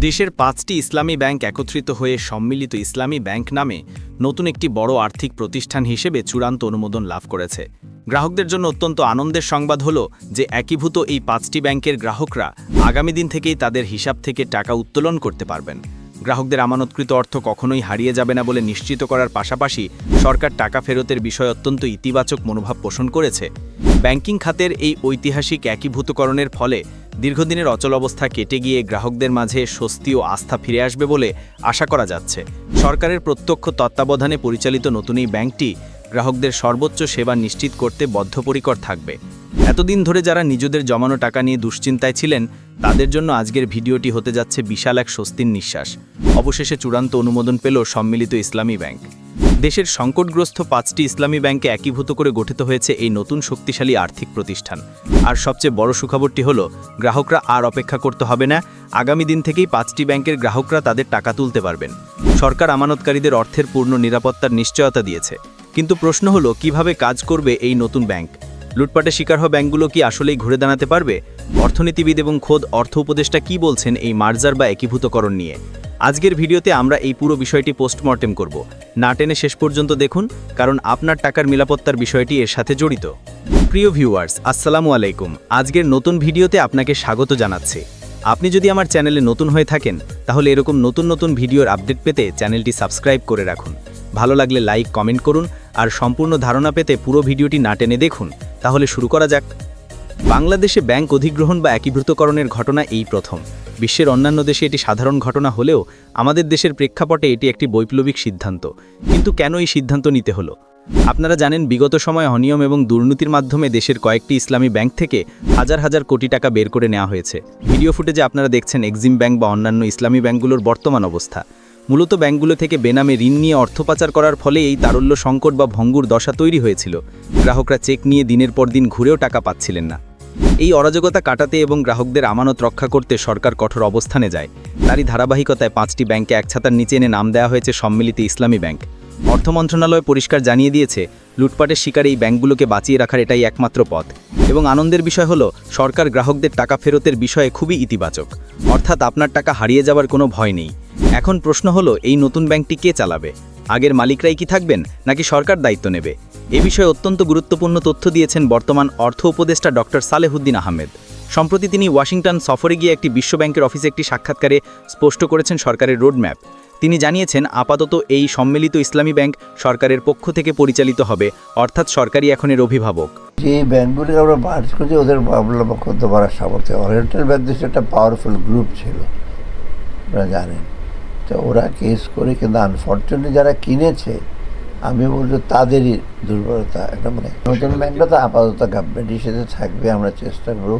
দেশের পাঁচটি ইসলামী ব্যাংক একত্রিত হয়ে সম্মিলিত ইসলামী ব্যাংক নামে নতুন একটি বড় আর্থিক প্রতিষ্ঠান হিসেবে চূড়ান্ত অনুমোদন লাভ করেছে। গ্রাহকদের জন্য অত্যন্ত আনন্দের সংবাদ হল যে একীভূত এই পাঁচটি ব্যাংকের গ্রাহকরা আগামী দিন থেকেই তাদের হিসাব থেকে টাকা উত্তোলন করতে পারবেন। গ্রাহকদের আমানতকৃত অর্থ কখনোই হারিয়ে যাবে না বলে নিশ্চিত করার পাশাপাশি সরকার টাকা ফেরতের বিষয়ে অত্যন্ত ইতিবাচক মনোভাব পোষণ করেছে। ব্যাংকিং খাতের এই ঐতিহাসিক একীভূতকরণের ফলে দীর্ঘদিনের অচল অবস্থা কেটে গিয়ে গ্রাহকদের মাঝে স্বস্তি ও আস্থা ফিরে আসবে বলে আশা করা যাচ্ছে। সরকারের প্রত্যক্ষ তত্ত্বাবধানে পরিচালিত নতুন এই ব্যাংকটি গ্রাহকদের সর্বোচ্চ সেবা নিশ্চিত করতে বদ্ধপরিকর থাকবে। এতদিন ধরে যারা নিজেদের জমানো টাকা নিয়ে দুশ্চিন্তায় ছিলেন, তাদের জন্য আজকের ভিডিওটি হতে যাচ্ছে বিশাল এক স্বস্তির নিঃশ্বাস। অবশেষে চূড়ান্ত অনুমোদন পেল সম্মিলিত ইসলামী ব্যাংক। দেশের সংকটগ্রস্ত পাঁচটি ইসলামী ব্যাংকে একীভূত করে গঠিত হয়েছে এই নতুন শক্তিশালী আর্থিক প্রতিষ্ঠান। আর সবচেয়ে বড় সুখবরটি হল, গ্রাহকরা আর অপেক্ষা করতে হবে না, আগামী দিন থেকেই পাঁচটি ব্যাংকের গ্রাহকরা তাদের টাকা তুলতে পারবেন। সরকার আমানতকারীদের অর্থের পূর্ণ নিরাপত্তার নিশ্চয়তা দিয়েছে। কিন্তু প্রশ্ন হলো, কীভাবে কাজ করবে এই নতুন ব্যাংক? লুটপাটে শিকার হওয়া ব্যাংকগুলো কি আসলেই ঘুরে দাঁড়াতে পারবে? অর্থনীতিবিদ এবং খোদ অর্থ উপদেষ্টা কি বলছেন এই মার্জার বা একীভূতকরণ নিয়ে? আজকের ভিডিওতে আমরা এই পুরো বিষয়টি পোস্টমর্টেম করব। না টেনে শেষ পর্যন্ত দেখুন, কারণ আপনার টাকার নিরাপত্তার বিষয়টি এর সাথে জড়িত। প্রিয় ভিউয়ার্স আসসালামু আলাইকুম। আজকের নতুন ভিডিওতে আপনাকে স্বাগত জানাচ্ছি। আপনি যদি আমার চ্যানেলে নতুন হয়ে থাকেন, তাহলে এরকম নতুন নতুন ভিডিওর আপডেট পেতে চ্যানেলটি সাবস্ক্রাইব করে রাখুন। ভালো লাগলে লাইক কমেন্ট করুন, আর সম্পূর্ণ ধারণা পেতে পুরো ভিডিওটি না টেনে দেখুন। তাহলে শুরু করা যাক। বাংলাদেশে ব্যাংক অধিগ্রহণ বা একীভূতকরণের ঘটনা এই প্রথম। বিশ্বের অন্যান্য দেশে এটি সাধারণ ঘটনা হলেও আমাদের দেশের প্রেক্ষাপটে এটি একটি বৈপ্লবিক সিদ্ধান্ত। কিন্তু কেন এই সিদ্ধান্ত নিতে হলো? আপনারা জানেন, বিগত সময়ে অনিয়ম এবং দুর্নীতির মাধ্যমে দেশের কয়েকটি ইসলামী ব্যাংক থেকে হাজার হাজার কোটি টাকা বের করে নেওয়া হয়েছে। ভিডিও ফুটেজে আপনারা দেখছেন এক্সিম ব্যাংক বা অন্যান্য ইসলামী ব্যাংকগুলোর বর্তমান অবস্থা। মূলত ব্যাংকগুলো থেকে বেনামে ঋণ নিয়ে অর্থ পাচার করার ফলে এই তারল্য সংকট বা ভঙ্গুর দশা তৈরি হয়েছিল। গ্রাহকরা চেক নিয়ে দিনের পর দিন ঘুরেও টাকা পাচ্ছিলেন না। এই অরাজকতা কাটাতে এবং গ্রাহকদের আমানত রক্ষা করতে সরকার কঠোর অবস্থানে যায়। তারই ধারাবাহিকতায় পাঁচটি ব্যাংকে এক ছাতার নিচে এনে নাম দেওয়া হয়েছে সম্মিলিত ইসলামী ব্যাংক। অর্থ মন্ত্রণালয় পরিষ্কার জানিয়ে দিয়েছে, লুটপাটের শিকারে এই ব্যাংকগুলোকে বাঁচিয়ে রাখার এটাই একমাত্র পথ। এবং আনন্দের বিষয় হলো, সরকার গ্রাহকদের টাকা ফেরতের বিষয়ে খুবই ইতিবাচক। অর্থাৎ আপনার টাকা হারিয়ে যাওয়ার কোনো ভয় নেই। এখন প্রশ্ন হলো, এই নতুন ব্যাংকটি কে চালাবে? আগের মালিকরাই কি থাকবেন, নাকি সরকার দায়িত্ব নেবে? এ বিষয়ে অত্যন্ত গুরুত্বপূর্ণ তথ্য দিয়েছেন বর্তমান অর্থ উপদেষ্টা ডক্টর সালেহুদ্দিন আহমেদ। সম্প্রতি তিনি ওয়াশিংটন সফরে গিয়ে একটি বিশ্ব ব্যাংকের অফিসে একটি সাক্ষাৎকারে স্পষ্ট করেছেন সরকারের রোডম্যাপ। তিনি জানিয়েছেন, আপাতত এই সম্মিলিত ইসলামী ব্যাংক সরকারের পক্ষ থেকে পরিচালিত হবে, অর্থাৎ সরকারি এখন এর অভিভাবক। যে ব্যাংকগুলিকে আমরা মার্চ করছি, ওদের করতে পারার সামর্থ্য। ওরিয়েন্টাল ব্যাংক দেশে একটা পাওয়ারফুল গ্রুপ ছিল, আপনারা জানেন। তো ওরা কেস করে কিন্তু আনফর্চুনেটলি যারা কিনেছে আমি বলব তাদেরই দুর্বলতা একটা মানে নতুন ব্যাংকটা তো আপাতত গভর্নমেন্টের সাথে থাকবে আমরা চেষ্টা করব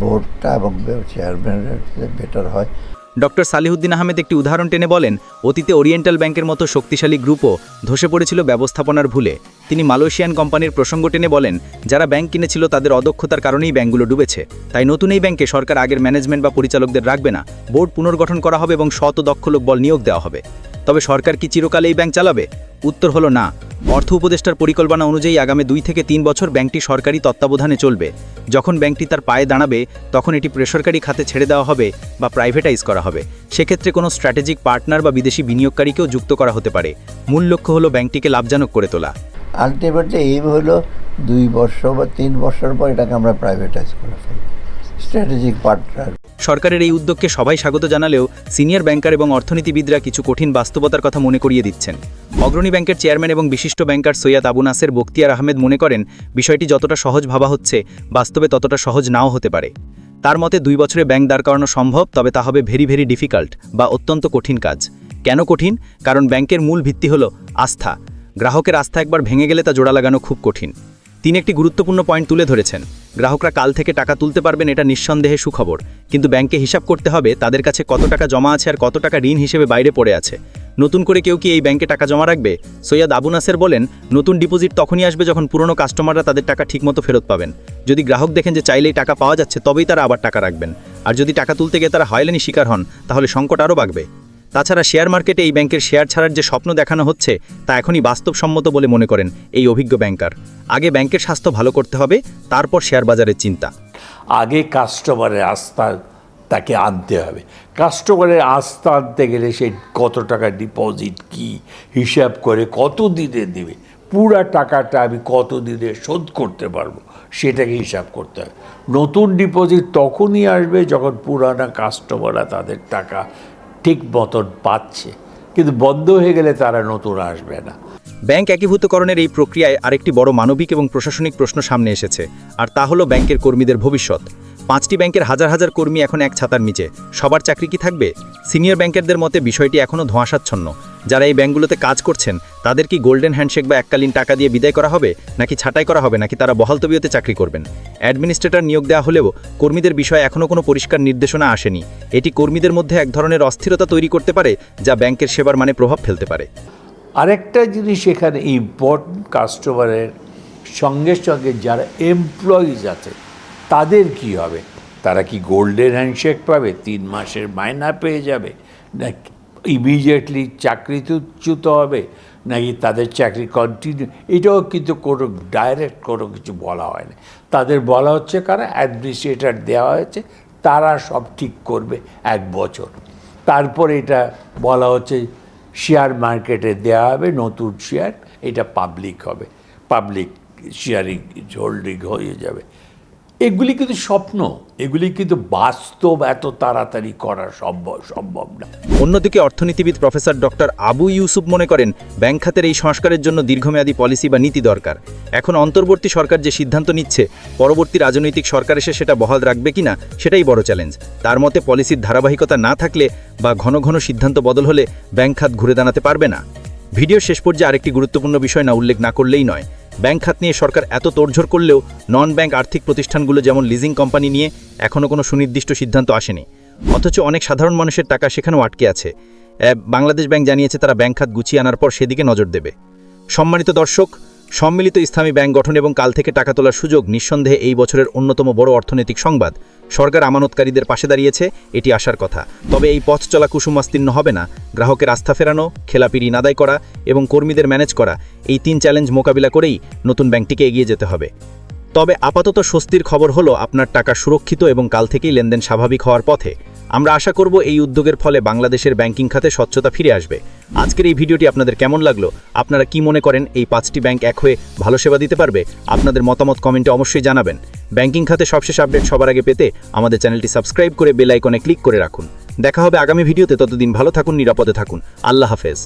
বোর্ডটা এবং চেয়ারম্যানের বেটার হয়। ডক্টর সালিহুদ্দিন আহমেদ একটি উদাহরণ টেনে বলেন অতীতে ওরিয়েন্টাল ব্যাংকের মতো শক্তিশালী গ্রুপও ধসে পড়েছিল ব্যবস্থাপনার ভুলে। তিনি মালয়েশিয়ান কোম্পানির প্রসঙ্গ টেনে বলেন যারা ব্যাংক কিনেছিল তাদের অদক্ষতার কারণেই ব্যাংকগুলো ডুবেছে। তাই নতুন এই ব্যাংকে সরকার আগের ম্যানেজমেন্ট বা পরিচালকদের রাখবে না। বোর্ড পুনর্গঠন করা হবে এবং শত দক্ষ লোক বল নিয়োগ দেওয়া হবে। তবে সরকার কি চিরকাল এই ব্যাংক চালাবে? উত্তর হলো না। অর্থ উপদেষ্টার পরিকল্পনা অনুযায়ী আগামী দুই থেকে তিন বছর ব্যাংকটি সরকারি তত্ত্বাবধানে চলবে। যখন ব্যাংকটি তার পায়ে দাঁড়াবে, তখন এটি বেসরকারি খাতে ছেড়ে দেওয়া হবে বা প্রাইভেটাইজ করা হবে। সেক্ষেত্রে কোনো স্ট্র্যাটেজিক পার্টনার বা বিদেশি বিনিয়োগকারীকেও যুক্ত করা হতে পারে। মূল লক্ষ্য হলো ব্যাংকটিকে লাভজনক করে তোলা। আলটিমেটলি এইম হলো দুই বছর বা তিন বছর পর এটাকে আমরা প্রাইভেটাইজ করে স্ট্র্যাটেজিক পার্টনার। সরকারের এই উদ্যোগকে সবাই স্বাগত জানালেও সিনিয়র ব্যাংকার এবং অর্থনীতিবিদরা কিছু কঠিন বাস্তবতার কথা মনে করিয়ে দিচ্ছেন। অগ্রণী ব্যাংকের চেয়ারম্যান এবং বিশিষ্ট ব্যাংকার সৈয়দ আবু নাসের বক্তিয়ার আহমেদ মনে করেন, বিষয়টি যতটা সহজ ভাবা হচ্ছে, বাস্তবে ততটা সহজ নাও হতে পারে। তার মতে, দুই বছরে ব্যাংক দাঁড় করানো সম্ভব, তবে তা হবে ভেরি ভেরি ডিফিকাল্ট বা অত্যন্ত কঠিন কাজ। কেন কঠিন? কারণ ব্যাংকের মূল ভিত্তি হল আস্থা। গ্রাহকের আস্থা একবার ভেঙে গেলে তা জোড়া লাগানো খুব কঠিন। তিনি একটি গুরুত্বপূর্ণ পয়েন্ট তুলে ধরেছেন। গ্রাহকরা কাল থেকে টাকা তুলতে পারবেন এটা নিঃসন্দেহে সুখবর। কিন্তু ব্যাংকে হিসাব করতে হবে তাদের কাছে কত টাকা জমা আছে আর কত টাকা ঋণ হিসেবে বাইরে পড়ে আছে। নতুন করে কেউ কি এই ব্যাংকে টাকা জমা রাখবে? সৈয়দ আবু নাসের বলেন, নতুন ডিপোজিট তখনই আসবে যখন পুরনো কাস্টমাররা তাদের টাকা ঠিকমতো ফেরত পাবেন। যদি গ্রাহক দেখেন যে চাইলেই টাকা পাওয়া যাচ্ছে, তবেই তারা আবার টাকা রাখবেন। আর যদি টাকা তুলতে গিয়ে তারা হয়লেনি শিকার হন, তাহলে সংকট আরও বাড়বে তাছাড়া শেয়ার মার্কেটে এই ব্যাংকের শেয়ার ছাড়ার যে স্বপ্ন দেখানো হচ্ছে, তা এখনই বাস্তবসম্মত বলে মনে করেন এই অভিজ্ঞ ব্যাংকার। আগে ব্যাংকের স্বাস্থ্য ভালো করতে হবে, তারপর শেয়ার বাজারের চিন্তা। আগে কাস্টমারের আস্থা তাকে আনতে হবে। কাস্টমারের আস্থা আনতে গেলে সে কত টাকা ডিপোজিট, কি হিসাব করে, কত দিনে দেবে, পুরা টাকাটা আমি কত দিনে শোধ করতে পারব, সেটাকে হিসাব করতে হবে। নতুন ডিপোজিট তখনই আসবে যখন পুরানা কাস্টমাররা তাদের টাকা ঠিক মতন পাচ্ছে। কিন্তু বন্ধ হয়ে গেলে তারা নতুন আসবে না। ব্যাংক একীভূতকরণের এই প্রক্রিয়ায় আরেকটি বড় মানবিক এবং প্রশাসনিক প্রশ্ন সামনে এসেছে, আর তা হলো ব্যাংকের কর্মীদের ভবিষ্যৎ। পাঁচটি ব্যাংকের হাজার হাজার কর্মী এখন এক ছাতার নিচে। সবার চাকরি কি থাকবে? সিনিয়র ব্যাংকারদের মতে বিষয়টি এখনও ধোঁয়াশাচ্ছন্ন। যারা এই ব্যাংকগুলোতে কাজ করছেন, তাদের কি গোল্ডেন হ্যান্ডশেক বা এককালীন টাকা দিয়ে বিদায় করা হবে, নাকি ছাঁটাই করা হবে, নাকি তারা বহাল তবিয়তে চাকরি করবেন? অ্যাডমিনিস্ট্রেটর নিয়োগ দেওয়া হলেও কর্মীদের বিষয়ে এখনও কোনো পরিষ্কার নির্দেশনা আসেনি। এটি কর্মীদের মধ্যে এক ধরনের অস্থিরতা তৈরি করতে পারে, যা ব্যাংকের সেবার মানে প্রভাব ফেলতে পারে। আরেকটা জিনিস এখানে ইম্পর্টেন্ট কাস্টমারের সঙ্গে সঙ্গে যারা এমপ্লয়িজ আছে তাদের কি হবে? তারা কি গোল্ডেন হ্যান্ডশেক পাবে? তিন মাসের মায়না পেয়ে যাবে? না ইমিডিয়েটলি চাকরিচ্যুত হবে? নাকি তাদের চাকরি কন্টিনিউ এটাও কিন্তু কোনো ডাইরেক্ট কোনো কিছু বলা হয়নি তাদের বলা হচ্ছে কারণ অ্যাডমিনিস্ট্রেটর দেওয়া হয়েছে। তারা সব ঠিক করবে এক বছর। তারপর এটা বলা হচ্ছে শেয়ার মার্কেটে দেওয়া হবে নতুন শেয়ার এটা পাবলিক হবে। পাবলিক শেয়ারিং হোল্ডিং হয়ে যাবে। এগুলি কিন্তু স্বপ্ন, এগুলি কিন্তু বাস্তব এত তাড়াতাড়ি করা সম্ভব সম্ভব না। অন্যদিকে অর্থনীতিবিদ প্রফেসর ডক্টর আবু ইউসুফ মনে করেন, ব্যাংক খাতের এই সংস্কারের জন্য দীর্ঘমেয়াদী পলিসি বা নীতি দরকার। এখন অন্তর্বর্তী সরকার যে সিদ্ধান্ত নিচ্ছে, পরবর্তী রাজনৈতিক সরকার এসে সেটা বহাল রাখবে কিনা সেটাই বড় চ্যালেঞ্জ। তার মতে পলিসির ধারাবাহিকতা না থাকলে বা ঘন ঘন সিদ্ধান্ত বদল হলে ব্যাংক খাত ঘুরে দাঁড়াতে পারবে না। ভিডিও শেষ পর্যায়ে আরেকটি গুরুত্বপূর্ণ বিষয় না উল্লেখ না করলেই নয় ব্যাংক খাত নিয়ে সরকার এত তোড়ঝড় করলেও নন ব্যাংক আর্থিক প্রতিষ্ঠানগুলো যেমন লিজিং কোম্পানি নিয়ে এখনও কোনো সুনির্দিষ্ট সিদ্ধান্ত আসেনি। অথচ অনেক সাধারণ মানুষের টাকা সেখানেও আটকে আছে। বাংলাদেশ ব্যাংক জানিয়েছে তারা ব্যাংক খাত গুছিয়ে আনার পর সেদিকে নজর দেবে। সম্মানিত দর্শক সম্মিলিত ইসলামী ব্যাংক গঠন এবং কাল থেকে টাকা তোলার সুযোগ নিঃসন্দেহে এই বছরের অন্যতম বড় অর্থনৈতিক সংবাদ। সরকার আমানতকারীদের পাশে দাঁড়িয়েছে, এটি আসার কথা। তবে এই পথ চলা কুসুমাস্তীর্ণ হবে না। গ্রাহকের আস্থা ফেরানো খেলাপি ঋণ আদায় করা এবং কর্মীদের ম্যানেজ করা, এই তিন চ্যালেঞ্জ মোকাবিলা করেই নতুন ব্যাংকটিকে এগিয়ে যেতে হবে। তবে আপাতত স্বস্তির খবর হলো আপনার টাকা সুরক্ষিত এবং কাল থেকেই লেনদেন স্বাভাবিক হওয়ার পথে। আমরা আশা করব এই উদ্যোগের ফলে বাংলাদেশের ব্যাংকিং খাতে স্বচ্ছতা ফিরে আসবে। আজকের এই ভিডিওটি আপনাদের কেমন লাগল? আপনারা কি মনে করেন এই পাঁচটি ব্যাংক এক হয়ে ভালো সেবা দিতে পারবে? আপনাদের মতামত কমেন্টে অবশ্যই জানাবেন। ব্যাংকিং খাতে সবশেষ আপডেট সবার আগে পেতে আমাদের চ্যানেলটি সাবস্ক্রাইব করে বেল আইকনে ক্লিক করে রাখুন। দেখা হবে আগামী ভিডিওতে। ততদিন ভালো থাকুন, নিরাপদে থাকুন। আল্লাহ হাফেজ।